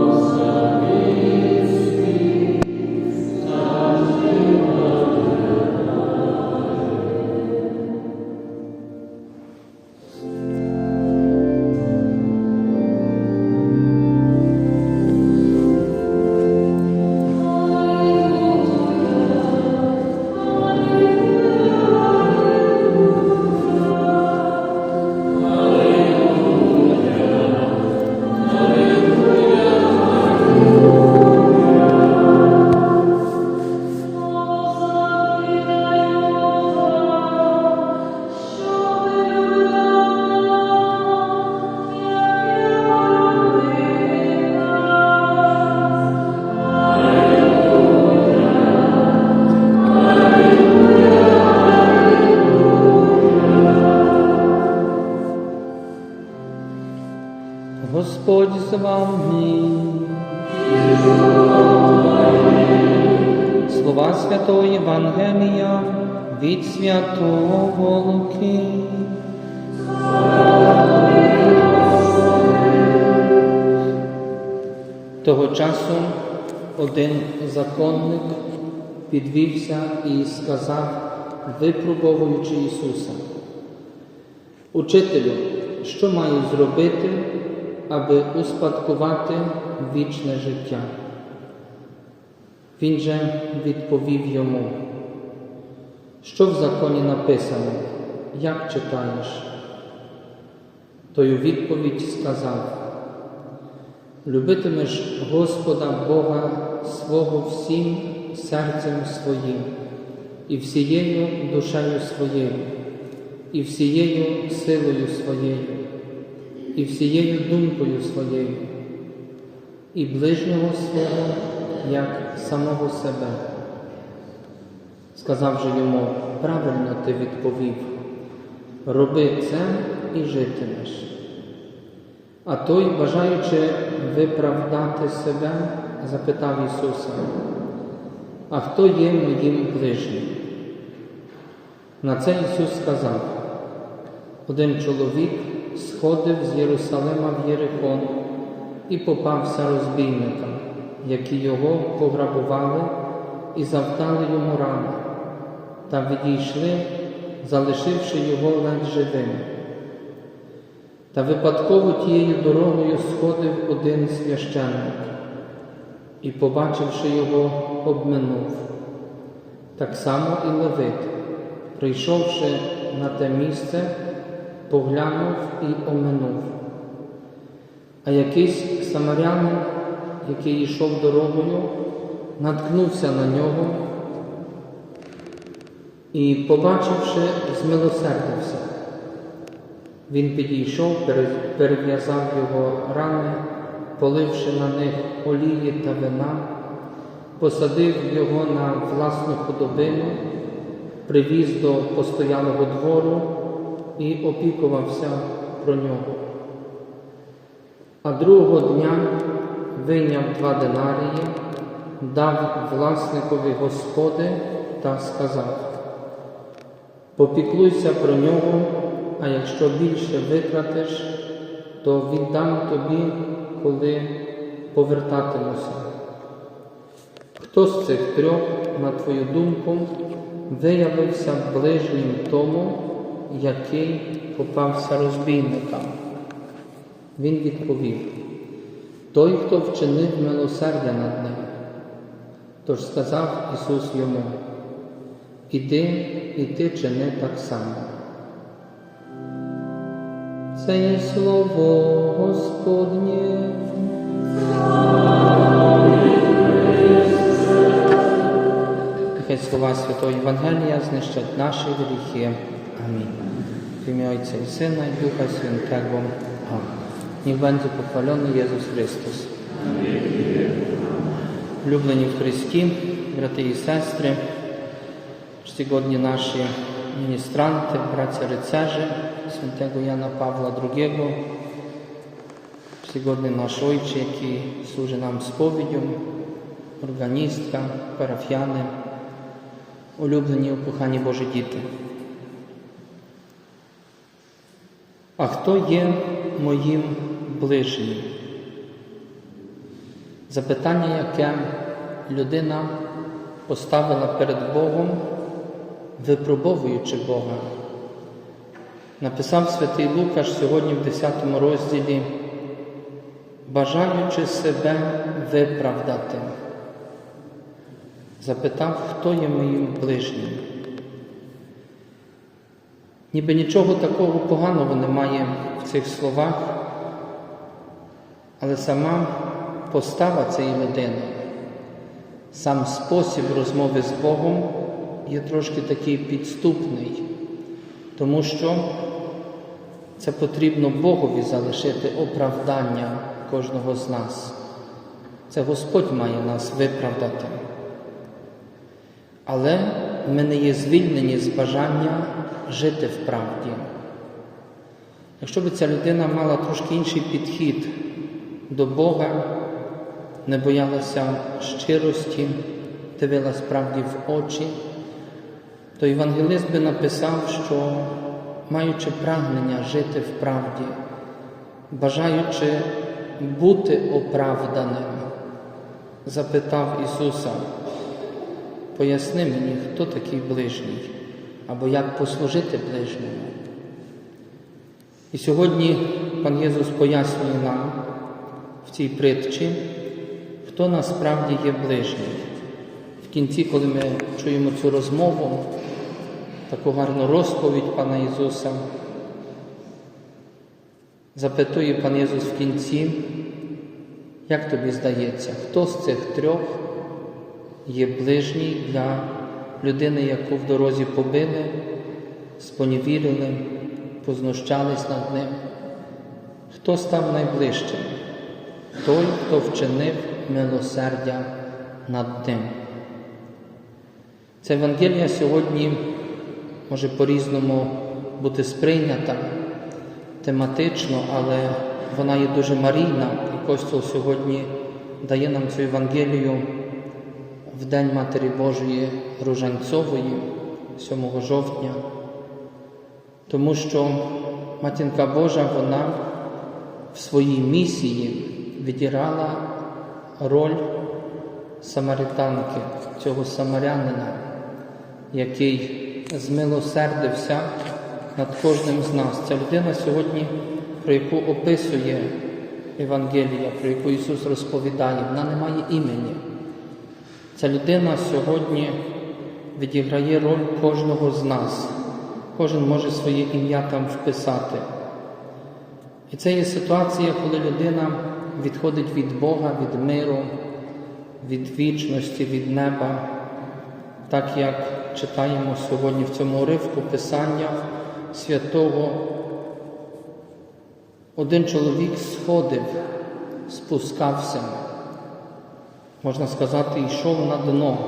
Господь законник підвівся і сказав, випробовуючи Ісуса. Учителю, що маю зробити, аби успадкувати вічне життя? Він же відповів йому, що в законі написано, як читаєш? Той у відповідь сказав, любитимеш Господа Бога свого всім серцем своїм, і всією душею своєю, і всією силою своєю, і всією думкою своєю, і ближнього свого, як самого себе. Сказав же йому, правильно ти відповів, роби це і житимеш. А той, бажаючи виправдати себе, запитав Ісуса, а хто є моїм ближнім? На це Ісус сказав, один чоловік сходив з Єрусалима в Єрихон і попався розбійникам, які його пограбували і завдали йому рани, та відійшли, залишивши його ледь живим. Та випадково тією дорогою сходив один священник і, побачивши його, обминув. Так само і Левит, прийшовши на те місце, поглянув і оминув. А якийсь самарянин, який йшов дорогою, наткнувся на нього і, побачивши, змилосердився. Він підійшов, перев'язав його рани, поливши на них олії та вина, посадив його на власну худобину, привіз до постоялого двору і опікувався про нього. А другого дня вийняв два динарії, дав власникові господи та сказав, попіклуйся про нього, а якщо більше витратиш, то віддам тобі, коли повертатимуся. Хто з цих трьох, на твою думку, виявився ближнім тому, який попався розбійникам? Він відповів, той, хто вчинив милосердя над ним. Тож сказав Ісус йому, іди і ти чини так само. Це є слово Господнє. Нехай слова Святого Євангелія знищать наші гріхи. Амінь. В ім'я Отця і Сина і Духа Святого. Амінь. Niech będzie pochwalony Jezus Chrystus. Люблені в Христі, брати і сестри, czcigodni nasi ministranty, bracia rycerze świętego Jana Pawła II, czcigodny nasz ojcze, jaki służy nam spowiedzią, органістка, парафіяни, улюблені упухані Божі діти. А хто є моїм ближній? Запитання, яке людина поставила перед Богом, випробовуючи Бога. Написав святий Лукаш сьогодні в 10 розділі, бажаючи себе виправдати, запитав, хто є моїм ближнім. Ніби нічого такого поганого немає в цих словах, але сама постава цієї людини, сам спосіб розмови з Богом є трошки такий підступний, тому що це потрібно Богові залишити оправдання кожного з нас. Це Господь має нас виправдати. Але ми не є звільнені з бажання жити в правді. Якщо б ця людина мала трошки інший підхід до Бога, не боялася щирості, дивилась правді в очі, то євангелист би написав, що маючи прагнення жити в правді, бажаючи бути оправданим, запитав Ісуса, поясни мені, хто такий ближній, або як послужити ближньому. І сьогодні пан Єсус пояснює нам в цій притчі, хто насправді є ближній. В кінці, коли ми чуємо цю розмову, таку гарну розповідь пана Ісуса, запитує пан Ісус в кінці, як тобі здається, хто з цих трьох є ближній для людини, яку в дорозі побили, спонівірили, познущались над ним? Хто став найближчим? Той, хто вчинив милосердя над ним. Ця Евангелія сьогодні може по-різному бути сприйнята тематично, але вона є дуже марійна, і Костюл сьогодні дає нам цю Евангелію в День Матері Божої Ружанцової, 7 жовтня, тому що Матінка Божа вона в своїй місії відіграла роль самаританки, цього самарянина, який змилосердився над кожним з нас. Ця людина сьогодні, про яку описує Евангелія, про яку Ісус розповідає, вона не має імені. Ця людина сьогодні відіграє роль кожного з нас. Кожен може своє ім'я там вписати. І це є ситуація, коли людина відходить від Бога, від миру, від вічності, від неба, так як читаємо сьогодні в цьому уривку Писання святого. Один чоловік сходив, спускався, можна сказати, йшов на дно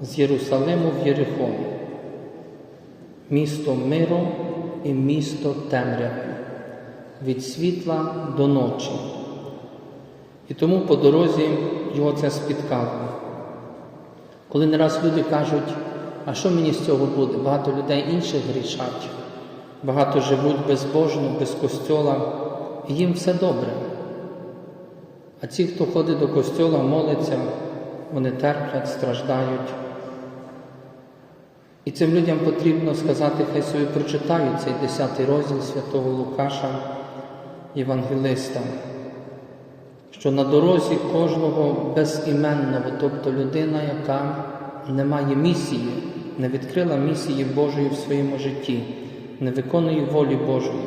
з Єрусалиму в Єрихон, місто миру і місто темряви, від світла до ночі. І тому по дорозі його це спіткало. Коли не раз люди кажуть, а що мені з цього буде? Багато людей інших грішать, багато живуть безбожно, без костьола, і їм все добре. А ті, хто ходить до костьола, молиться, вони терплять, страждають. І цим людям потрібно сказати, хай собі прочитають цей 10 розділ святого Лукаша, Євангелиста, що на дорозі кожного безіменного, тобто людина, яка не має місії, не відкрила місії Божої в своєму житті, не виконує волі Божої.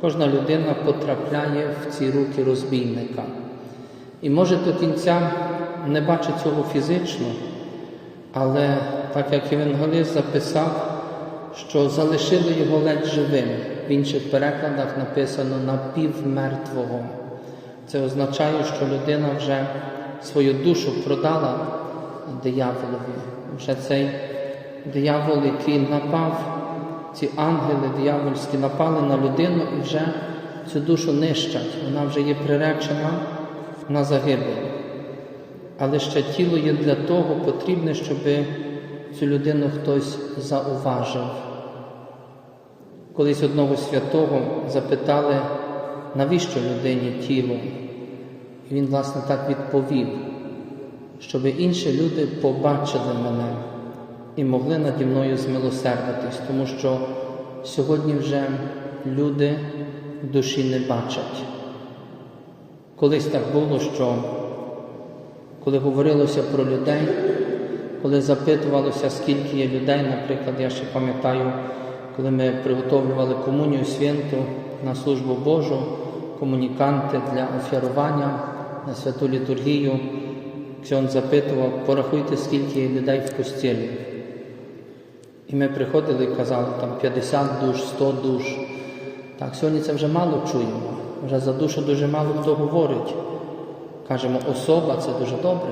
Кожна людина потрапляє в ці руки розбійника. І може до кінця не бачить цього фізично, але так як Євангелист записав, що залишили його ледь живим. В інших перекладах написано напівмертвого. Це означає, що людина вже свою душу продала дияволові. Вже цей диявол, який напав, ці ангели диявольські напали на людину і вже цю душу нищать. Вона вже є приречена на загибель. Але ще тіло є для того потрібне, щоб цю людину хтось зауважив. Колись одного святого запитали, навіщо людині тіло? І він, власне, так відповів, щоб інші люди побачили мене і могли наді мною змилосердитись, тому що сьогодні вже люди душі не бачать. Колись так було, що коли говорилося про людей, коли запитувалося, скільки є людей, наприклад, я ще пам'ятаю, коли ми приготовлювали комунію святу на службу Божу, комуніканти для офірування на святу літургію, Ксьон запитував, порахуйте, скільки є людей в постілі. І ми приходили і казали, там 50 душ, 100 душ. Так, сьогодні це вже мало чуємо. Вже за душу дуже мало хто говорить. Кажемо, особа це дуже добре,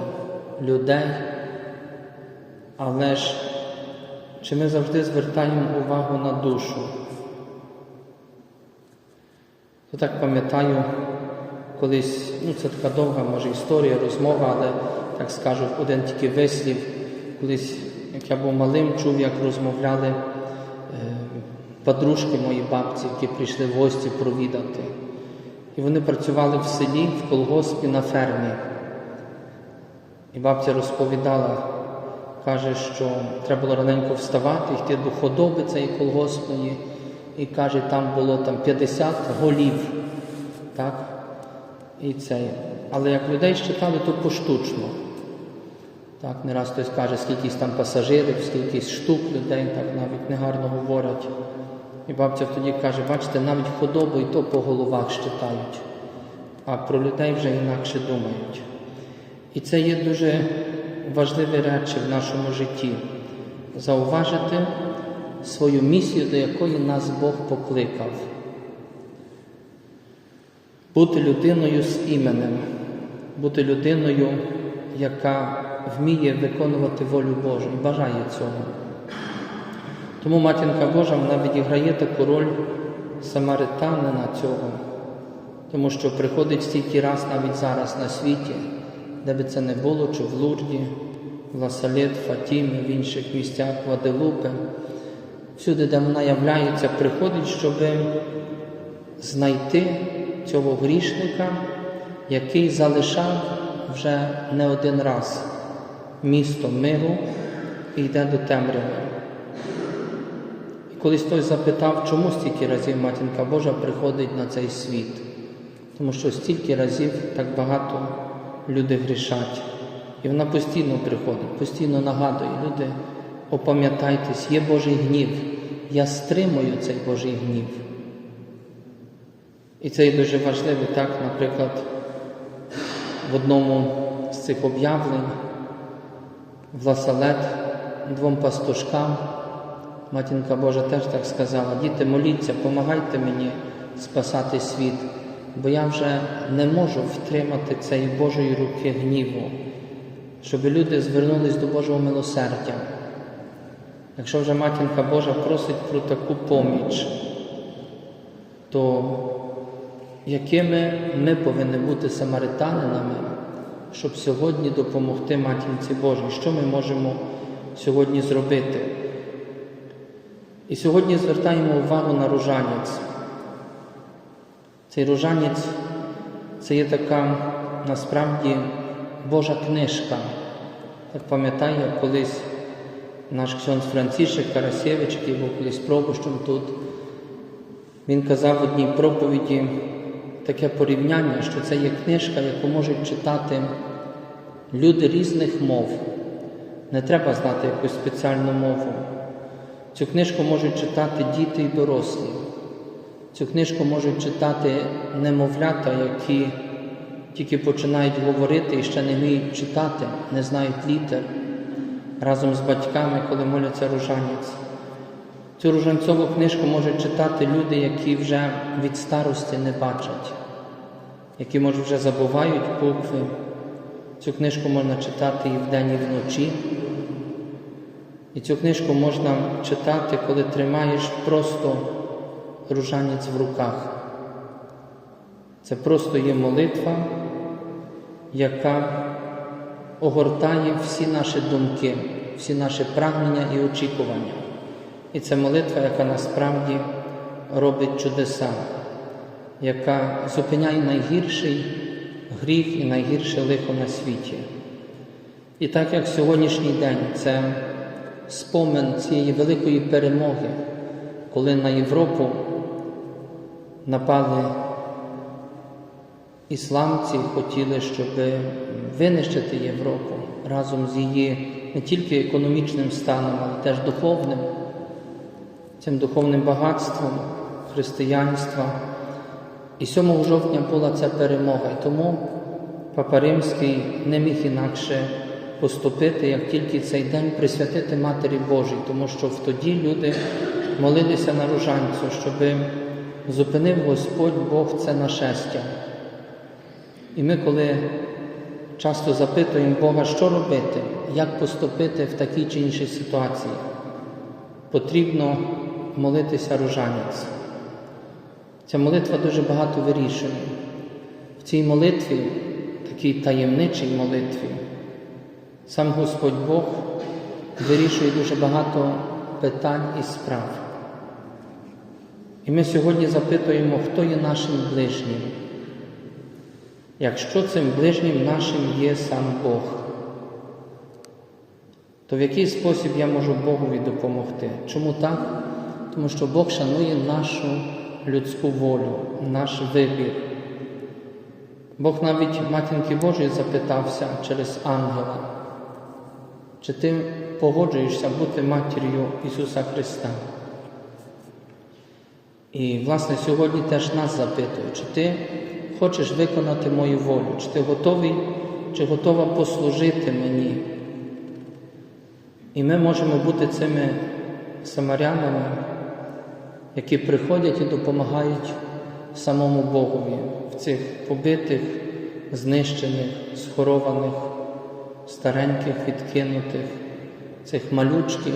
людей. Але ж чи ми завжди звертаємо увагу на душу? Я так пам'ятаю, колись, ну це така довга, може, історія, розмова, але так скажу, один тільки вислів, колись, як я був малим, чув, як розмовляли е, подружки мої бабці, які прийшли в гості провідати. І вони працювали в селі, в колгоспі на фермі. І бабця розповідала, каже, що треба було раненько вставати, йти до худоби цієї колгоспної, і каже, там було там 50 голів. Так? І це. Але як людей щитали, то поштучно. Так, не раз хтось каже, скількись там пасажирів, скількись штук людей, так навіть негарно говорять. І бабця тоді каже, бачите, навіть худобу і то по головах щитають, а про людей вже інакше думають. І це є дуже важливі речі в нашому житті. Зауважити свою місію, до якої нас Бог покликав. Бути людиною з іменем, бути людиною, яка вміє виконувати волю Божу і бажає цього. Тому матінка Божа вона відіграє таку роль самаританина цього, тому що приходить стільки раз навіть зараз на світі, де би це не було, чи в Лурді, в Ласалет, Фатімі, в інших місцях, Ваделупе, всюди, де вона являється, приходить, щоб знайти цього грішника, який залишав вже не один раз місто миру і йде до темряви. І колись хтось запитав, чому стільки разів Матінка Божа приходить на цей світ, тому що стільки разів так багато люди грішать. І вона постійно приходить, постійно нагадує, люди, опам'ятайтесь, є Божий гнів, я стримую цей Божий гнів. І це є дуже важливо, так, наприклад, в одному з цих об'явлень в Ласалет двом пастушкам Матінка Божа теж так сказала, діти, моліться, помагайте мені спасати світ, бо я вже не можу втримати цієї Божої руки гніву, щоб люди звернулись до Божого милосердя. Якщо вже Матінка Божа просить про таку поміч, то якими ми повинні бути самаританинами, щоб сьогодні допомогти Матінці Божій? Що ми можемо сьогодні зробити? І сьогодні звертаємо увагу на ружанець. Цей ружанець це є така насправді Божа книжка. Так пам'ятаю, колись наш ксьонз Францішек Карасєвич, який був колись пробущем тут, він казав в одній проповіді таке порівняння, що це є книжка, яку можуть читати люди різних мов. Не треба знати якусь спеціальну мову. Цю книжку можуть читати діти і дорослі. Цю книжку можуть читати немовлята, які тільки починають говорити і ще не вміють читати, не знають літер разом з батьками, коли моляться ружанець. Цю ружанцову книжку можуть читати люди, які вже від старості не бачать, які, може, вже забувають букви. Цю книжку можна читати і вдень, і вночі. І цю книжку можна читати, коли тримаєш просто ружанець в руках. Це просто є молитва, яка огортає всі наші думки, всі наші прагнення і очікування. І це молитва, яка насправді робить чудеса. яка зупиняє найгірший гріх і найгірше лихо на світі. І так як сьогоднішній день це спомин цієї великої перемоги, коли на Європу напали ісламці, хотіли, щоб винищити Європу разом з її не тільки економічним станом, але теж духовним, цим духовним багатством християнства. І 7 жовтня була ця перемога. І тому Папа Римський не міг інакше поступити, як тільки цей день присвятити Матері Божій, тому що в тоді люди молилися на ружанцю, щоб зупинив Господь Бог це нашестя. І ми, коли часто запитуємо Бога, що робити, як поступити в такій чи іншій ситуації, потрібно молитися ружанець. Ця молитва дуже багато вирішує. В цій молитві, такій таємничій молитві, сам Господь Бог вирішує дуже багато питань і справ. І ми сьогодні запитуємо, хто є нашим ближнім. Якщо цим ближнім нашим є сам Бог, то в який спосіб я можу Богові допомогти? Чому так? Тому що Бог шанує нашу людську волю, наш вибір. Бог навіть Матінки Божої запитався через ангела, чи ти погоджуєшся бути матір'ю Ісуса Христа? І, власне, сьогодні теж нас запитують, чи ти хочеш виконати мою волю, чи ти готовий, чи готова послужити мені. І ми можемо бути цими самарянами, які приходять і допомагають самому Богові в цих побитих, знищених, схорованих, стареньких, відкинутих, цих малючків,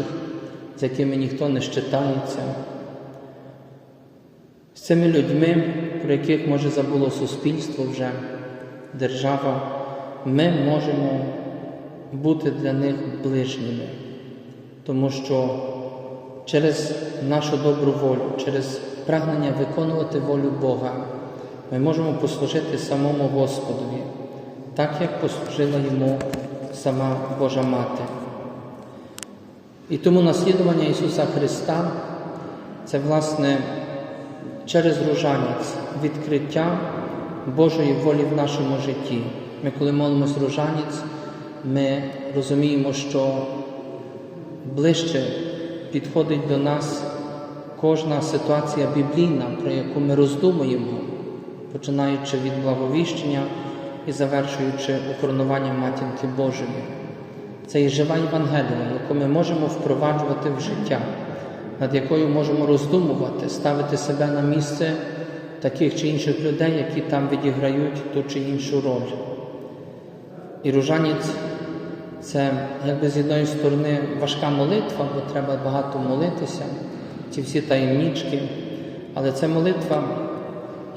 з якими ніхто не щитається. З цими людьми, про яких може забуло суспільство вже, держава, ми можемо бути для них ближніми, тому що через нашу добру волю, через прагнення виконувати волю Бога, ми можемо послужити самому Господові, так як послужила йому сама Божа Мати. І тому наслідування Ісуса Христа це, власне, через ружанець відкриття Божої волі в нашому житті. Ми, коли молимось ружанець, ми розуміємо, що ближче підходить до нас кожна ситуація біблійна, про яку ми роздумуємо, починаючи від благовіщення і завершуючи укоронуванням Матінки Божої. Це є жива Євангелія, яку ми можемо впроваджувати в життя, над якою можемо роздумувати, ставити себе на місце таких чи інших людей, які там відіграють ту чи іншу роль. І ружанець це якби з одної сторони важка молитва, бо треба багато молитися, ці всі таємнички, але це молитва,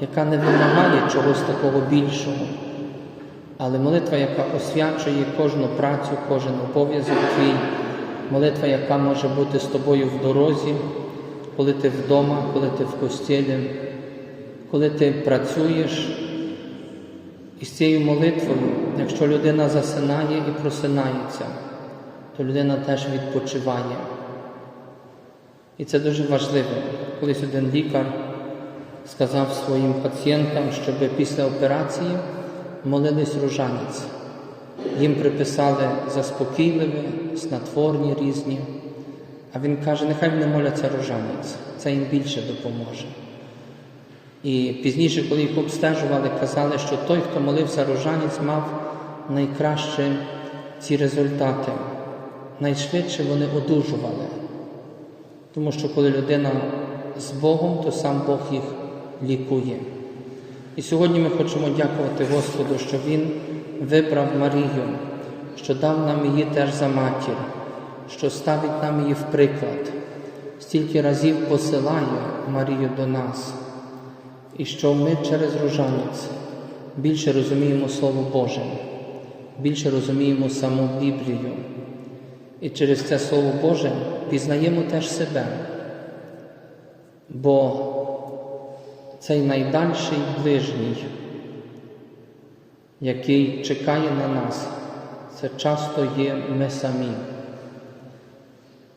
яка не вимагає чогось такого більшого, але молитва, яка освячує кожну працю, кожен обов'язок твій, молитва, яка може бути з тобою в дорозі, коли ти вдома, коли ти в костілі, коли ти працюєш. І з цією молитвою, якщо людина засинає і просинається, то людина теж відпочиває. І це дуже важливо. Колись один лікар сказав своїм пацієнтам, щоб після операції молились ружанець. Їм приписали заспокійливе, снотворні різні. А він каже, нехай вони моляться ружанець, це їм більше допоможе. І пізніше, коли їх обстежували, казали, що той, хто молився рожанець, мав найкраще ці результати. Найшвидше вони одужували. Тому що коли людина з Богом, то сам Бог їх лікує. І сьогодні ми хочемо дякувати Господу, що Він вибрав Марію, що дав нам її теж за матір, що ставить нам її в приклад, стільки разів посилає Марію до нас і що ми через ружанець більше розуміємо Слово Боже, більше розуміємо саму Біблію. І через це Слово Боже пізнаємо теж себе. Бо цей найдальший ближній, який чекає на нас, це часто є ми самі.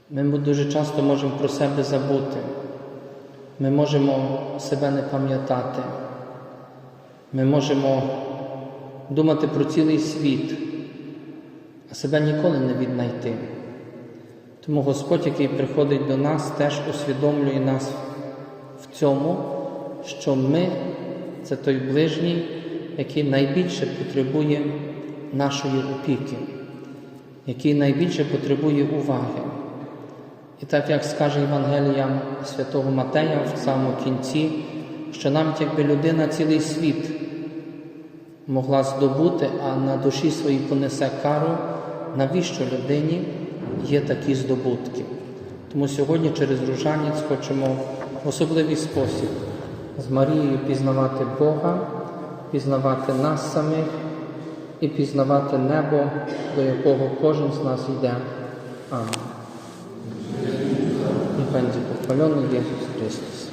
Ми дуже часто можемо про себе забути. Ми можемо себе не пам'ятати. Ми можемо думати про цілий світ, а себе ніколи не віднайти. Тому Господь, який приходить до нас, теж усвідомлює нас в цьому, що ми це той ближній, який найбільше потребує нашої опіки, який найбільше потребує уваги. І так як скаже Євангелія святого Матея в самому кінці, що навіть якби людина цілий світ могла здобути, а на душі своїй понесе кару, навіщо людині є такі здобутки? Тому сьогодні через ружанець хочемо в особливий спосіб з Марією пізнавати Бога, пізнавати нас самих і пізнавати небо, до якого кожен з нас йде. Амінь. Będzie pochwalony Jezus Chrystus.